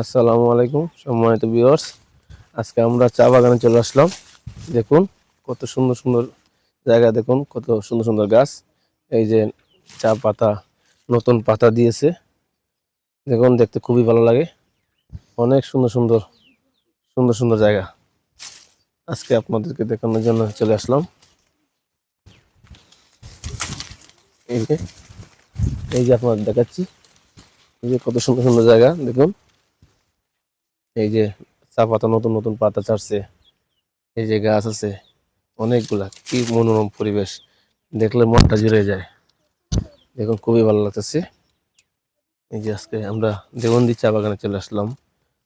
আসসালামু আলাইকুম, সম্মানিত ভিউয়ার্স আজকে আমরা চা বাগানে চলে আসলাম। দেখুন, কত সুন্দর সুন্দর জায়গা, দেখুন, কত সুন্দর সুন্দর গাছ। এই যে চা পাতা, নতুন পাতা দিয়েছে। দেখুন, দেখতে খুবই ভালো লাগে। অনেক সুন্দর সুন্দর সুন্দর সুন্দর জায়গা। আজকে আপনাদেরকে দেখানোর জন্য চলে আসলাম। এই যে এই যে আপনাদের দেখাচ্ছি। এই যে কত সুন্দর সুন্দর জায়গা, দেখুন। এই যে চা পাতা নতুন নতুন পাতা ছাড়ছে, এই যে গাছ আছে, অনেকগুলা, কি মনোরম পরিবেশ। দেখলে মনটা জুড়ে যায়। দেখুন, খুবই ভালো লাগতেছে। এই যে আজকে আমরা দেবন্দি চা বাগানে চলে আসলাম।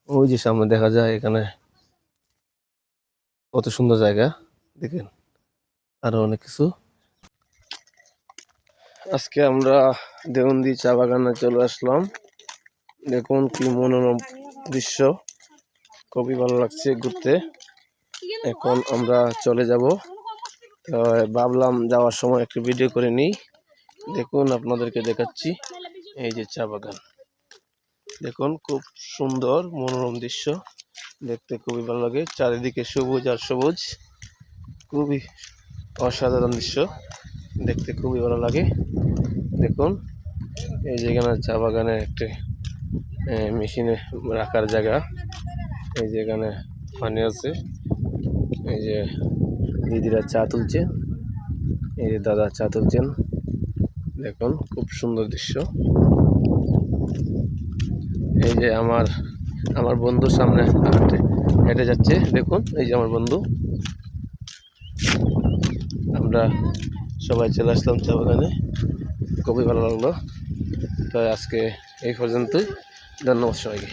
ওই যে সামনে দেখা যায় এখানে কত সুন্দর জায়গা, দেখেন, আরও অনেক কিছু। আজকে আমরা দেবন্দি চা বাগানে চলে আসলাম। দেখুন, কি মনোরম দৃশ্য। খুবই ভালো লাগছে ঘুরতে। এখন আমরা চলে যাব। তো, ভাবলাম যাওয়ার সময় একটু ভিডিও করে নিই। দেখুন, আপনাদেরকে দেখাচ্ছি। এই যে চা বাগান। দেখুন, খুব সুন্দর, মনোরম দৃশ্য। দেখতে খুবই ভালো লাগে। চারিদিকে সবুজ আর সবুজ। খুবই অসাধারণ দৃশ্য। দেখতে খুবই ভালো লাগে। দেখুন, এই যেখানে চা বাগানে একটি মেশিনে রাখার জায়গা। এই যে এখানে পানি আছে। এই যে দিদিরা চা তুলছে। এই যে দাদা চা তুলছেন। দেখুন, খুব সুন্দর দৃশ্য। এই যে আমার আমার বন্ধুর সামনে হাঁটে যাচ্ছে। দেখুন, এই যে আমার বন্ধু। আমরা সবাই চলে আসলাম চা বাগানে। খুবই ভালো লাগল। তো আজকে এই পর্যন্তই। ধন্যবাদ সবাইকে।